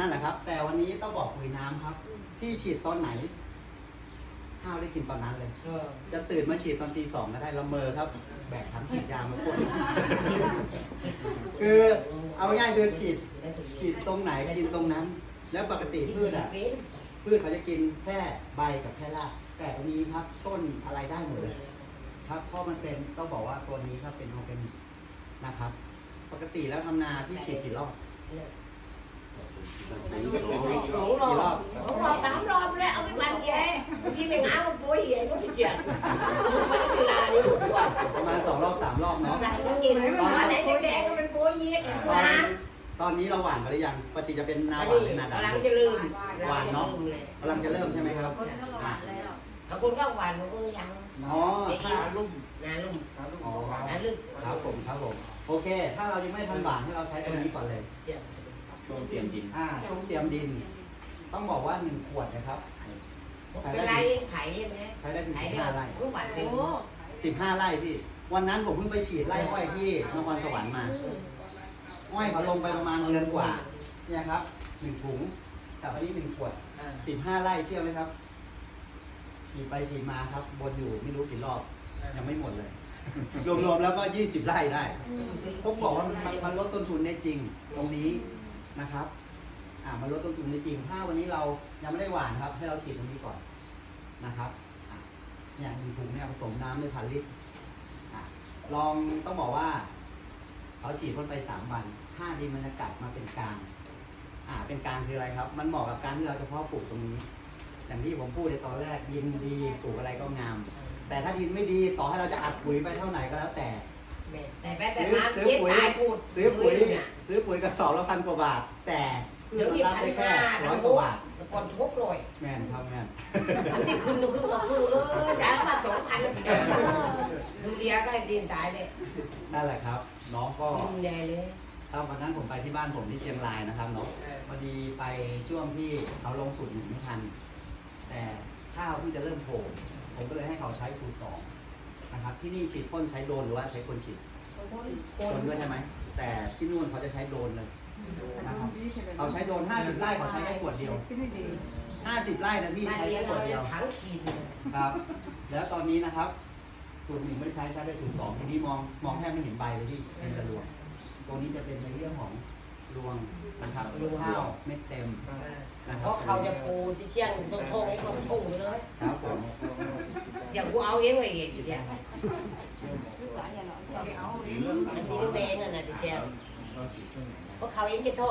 นั่นแหละครับ แต่วันนี้ต้องบอกปุ๋ยน้ำครับ ที่ฉีดตอนไหน ข้าวได้กินตอนนั้นเลยเออจะตื่นมาฉีดตอนตีสองก็ได้ละเมอครับ แบกถังฉีดยามาพ่น คือเอาง่ายๆคือฉีด ฉีดตรงไหนกินตรงนั้น แล้วปกติพืชอะ พืชเขาจะกินแค่ใบกับแค่รากแต่ตรงนี้ครับต้นอะไรได้หมดเลยครับเพราะมันเป็นต้องบอกว่าตัวนี้ครับเป็นออร์แกนิกนะครับ ปกติแล้วทำนาที่ฉีดกี่รอบ สองรอบสองรอบสามรอบแล้วเอาไปมันแย่ที่ไม่งามันป่วยเหี้ยก็ที่เจียนมันก็เวลานี้ปวดประมาณสองรอบสามรอบเนาะไหนก็กินมาไหนแดงๆก็เป็นป่วยเหี้ยตอนนะตอนนี้เราหว่านไปหรือยังปกติจะเป็นนาอันหวานนี้หรือนากำลังดำจะลืมหวานเนาะกำลังจะเริ่มใช่ไหมครับคนก็หวานแล้วถ้าคุณก็หวานมันก็ยังอ๋อถ้าลุ่มนาลุ่มอ๋อนาลึกครับผมครับผม โอเค ถ้าเรายังไม่ทันหวานให้เราใช้ตัวนี้ก่อนเลยเจียนช่วงเตรียมดินอ่าช่วงเตรียมดิน ต้องบอกว่าหนึ่งขวดนะครับเป็นไรไข่ใช่ไหมใช้ได้ถึงไข่สิบเดียวห้าไร่ลูกหวานเป็นโอ้สิบห้าไร่พี่ วันนั้นผมเพิ่งไปฉีดไร่อ้อยที่นครสวรรค์มาอ้อยเขาลงไปประมาณเดือนกว่า เนี่ยครับหนึ่งถุงแต่อันนี้หนึ่งขวดสิบห้าไร่เชื่อไหมครับฉีดไปฉีดมาครับบนอยู่ไม่รู้กี่รอบ ยังไม่หมดเลย รวมๆแล้วก็ยี่สิบไร่ได้ต้องบอกว่ามันมันลดต้นทุนได้จริง ตรงนี้ นะครับอ่ามันลดต้นทุนได้จริง ถ้าวันนี้เรายังไม่ได้หว่านครับ ให้เราฉีดตรงนี้ก่อนนะครับอะเนี่ยหนึ่งถุงเนี่ยผสมน้ำด้วยพันลิตรอะลองต้องบอกว่าเขาฉีดพ่นไปสามวันค่าดินมันจะกลับมาเป็นกลางอ่าเป็นกลางคืออะไรครับ มันเหมาะกับการที่เราจะเพาะปลูกตรงนี้อย่างที่ผมพูดในตอนแรกดินดีปลูกอะไรก็งาม แต่ถ้าดินไม่ดีต่อให้เราจะอัดปุ๋ยไปเท่าไหร่ก็แล้วแต่แต่แม่แต่น้ำเจ๊ตายพูดซื้อปุ๋ยเนี่ย ซื้อปุ๋ยกระสอบละพันกว่าบาท แต่พืเดี๋ชยวมันนี้รับพันได้แค่ห้าร้อยกทุว่ากบาทก่อนทุกร้อยแม่นครับแม่นอันนี้คืนตัวครึ่งกับครึ่งเลยจ่ายมาสองพันแล้วพี่น้องดูเรียก็ให้ดินตายเลยนั่นแหละครับ น้องก็ดินแดงเลยถ้าวันนั้นผมไปที่บ้านผมที่เชียงรายนะครับเนาะพอดีไปช่วงที่เขาลงสูตรหนึ่งไม่ทัน แต่ข้าวเพิ่งจะเริ่มโผล่ผมก็เลยให้เขาใช้สูตรสองนะครับที่นี่ฉีดพ่นใช้โดรนหรือว่าใช้คนฉีด คนด้วยใช่ไหม แต่ที่นู่นเขาจะใช้โดรนเลยนะครับเขาใช้โดรน50 ไร่เขาใช้แค่ขวดเดียว 50 ไร่นะพี่บ้านใช้เรียแค่ขก็วดเดียวถังขีดครับ แล้วตอนนี้นะครับสูตรหนึ่งไม่ได้ใช้ใช้ได้สูตรสองทีนี้มองมองแทบไม่เห็นใบเลยที่เป็นแต่รวงตัวนี้จะเป็นในเรื่องของรวงนะครับรวงข้าวเม็ดเต็มนะคเพรับราะเขาจะปูที่เชียงต้องโทงให้ต้องทุ่งเลยครับผม อย่างกูเอาเองไว้เองทีเดีย ก็คือช่วงไหนะทีเดียวเพราะเขาเองจะโทษ